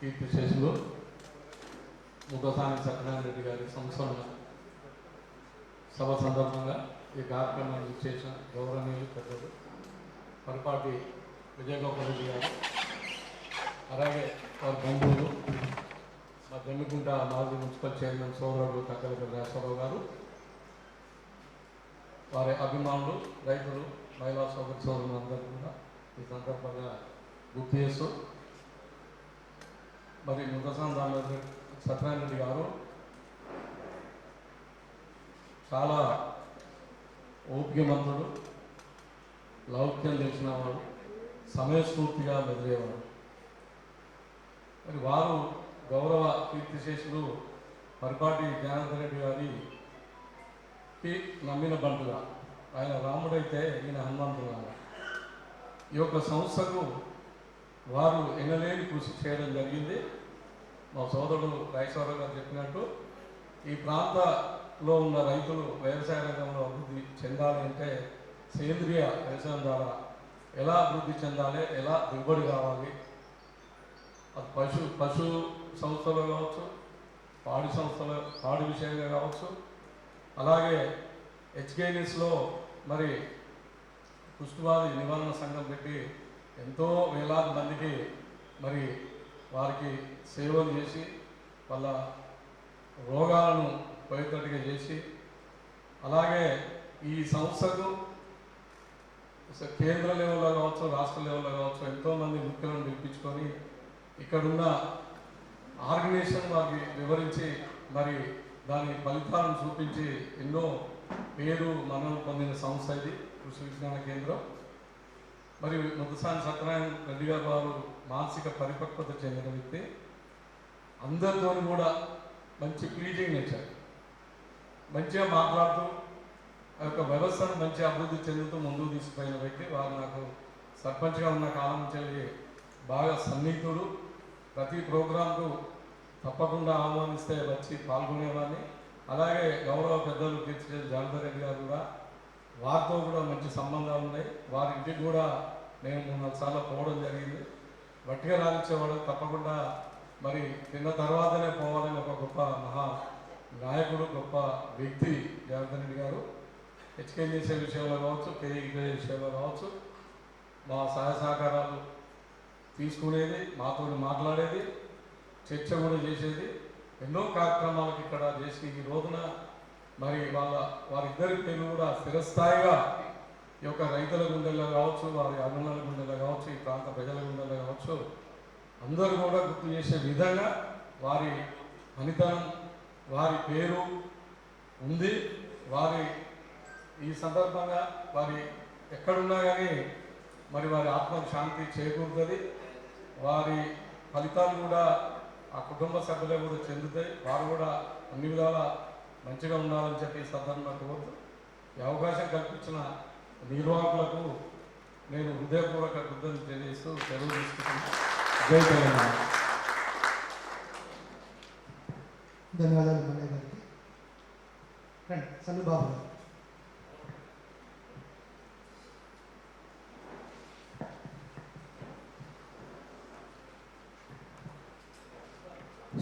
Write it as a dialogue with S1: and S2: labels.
S1: కీర్తిశేషులు ముఖసాని సత్యనారాయణ రెడ్డి గారి సంస్మరణ. సభ సందర్భంగా ఈ కార్యక్రమాన్ని చేసిన గౌరవనీయులు పెద్దలు పరిపాటి విజయగోపాల్ రెడ్డి గారు అలాగే వారి బంధువులు మా జమ్మికుంట మాజీ మున్సిపల్ చైర్మన్ సోదరుడు తగ్గలపల్లి రాజారావు గారు వారి అభిమానులు రైతులు మహిళా సోదరు సోదరులందరూ కూడా ఈ సందర్భంగా గుర్తు చేస్తూ మరి ముఖసాన్ రామరెడ్డి సత్యనారాయణ రెడ్డి గారు చాలా ఓపికమంతుడు లౌక్యం తెలిసిన వాడు సమయస్ఫూర్తిగా మెదిలేవాడు మరి వారు గౌరవ కీర్తిశేషులు పరిపాటి జ్ఞానందర్ రెడ్డి గారికి నమ్మిన బంటుగా. ఆయన రాముడైతే ఈయన హనుమంతుడు ఈ యొక్క సంస్థకు వారు ఎనలేని కృషి చేయడం జరిగింది. మా సోదరుడు రాజేశ్వరరావు గారు చెప్పినట్టు ఈ ప్రాంతంలో ఉన్న రైతులు వ్యవసాయ రంగంలో అభివృద్ధి చెందాలి అంటే సేంద్రియ వ్యవసాయం ద్వారా ఎలా అభివృద్ధి చెందాలి ఎలా దిగుబడి కావాలి అది పశు పశు సంస్థలు కావచ్చు పాడి సంస్థలు పాడి విషయంగా కావచ్చు. అలాగే హెచ్కేఎన్ఎస్లో మరి కుష్ఠవాది నివారణ సంఘం పెట్టి ఎంతో వేలాది మందికి మరి వారికి సేవలు చేసి వాళ్ళ రోగాలను పోయేటట్టుగా చేసి అలాగే ఈ సంస్థకు కేంద్ర లెవెల్లో కావచ్చు రాష్ట్ర లెవెల్లో కావచ్చు ఎంతోమంది ముఖ్యులను పిలిపించుకొని ఇక్కడున్న ఆర్గనైజేషన్ వారికి వివరించి మరి దాని ఫలితాలను చూపించి ఎన్నో పేరు మనం పొందిన సంస్థ ఇది కృషి విజ్ఞాన కేంద్రం. మరియు ముద్దసాని సత్యనారాయణ రెడ్డి గారు వారు మానసిక పరిపక్వత చెందిన వ్యక్తి. అందరితో కూడా మంచి ప్లీజింగ్ నేచర్ మంచిగా మాట్లాడుతూ ఆ యొక్క వ్యవస్థను మంచి అభివృద్ధి చెందుతూ ముందుకు తీసుకుపోయిన వ్యక్తి. వారు నాకు సర్పంచ్గా ఉన్న కాలం నుంచి బాగా సన్నిహితుడు. ప్రతి ప్రోగ్రాంకు తప్పకుండా ఆహ్వానిస్తే వచ్చి పాల్గొనేవాడిని. అలాగే గౌరవ పెద్దలు కీర్తి జనార్దన్ రెడ్డి గారు కూడా వారితో కూడా మంచి సంబంధాలు ఉన్నాయి. వారి ఇంటికి కూడా నేను మూడు నాలుగు సార్లు పోవడం జరిగింది. వట్టిగా రాలిచ్చేవాడు తప్పకుండా మరి తిన్న తర్వాతనే పోవాలని ఒక గొప్ప మహా నాయకుడు గొప్ప వ్యక్తి జనార్దన్ రెడ్డి గారు. హెచ్కేం చేసే విషయంలో కావచ్చు కేఈ విషయంలో కావచ్చు మా సహాయ సహకారాలు తీసుకునేది మాతో మాట్లాడేది చర్చ కూడా చేసేది. ఎన్నో కార్యక్రమాలకు ఇక్కడ చేసి ఈ రోజున మరి వాళ్ళ వారిద్దరి పేర్లు కూడా స్థిరస్థాయిగా ఈ యొక్క రైతుల గుండెల్లో కావచ్చు వారి అభిమానుల గుండెల్లో కావచ్చు ఈ ప్రాంత ప్రజల గుండెల్లో కావచ్చు అందరూ కూడా గుర్తు చేసే విధంగా వారి పనితనం వారి పేరు ఉంది. వారి ఈ సందర్భంగా వారి ఎక్కడున్నా కానీ మరి వారి ఆత్మకు శాంతి చేకూరుతుంది. వారి ఫలితాలు కూడా ఆ కుటుంబ సభ్యులే కూడా చెందుతాయి. వారు కూడా అన్ని విధాలా మంచిగా ఉండాలని చెప్పి ఈ సందర్భంగా కోరుతూ ఈ అవకాశం కల్పించిన నిర్వాహకులకు నేను హృదయపూర్వక కృతజ్ఞతలు తెలియజేస్తూ సెలవు తీసుకుంటున్నాను. జై తెలంగాణ.
S2: ధన్యవాదాలు మల్లయ్య గారికి. రండి సన్ను బాబు గారు.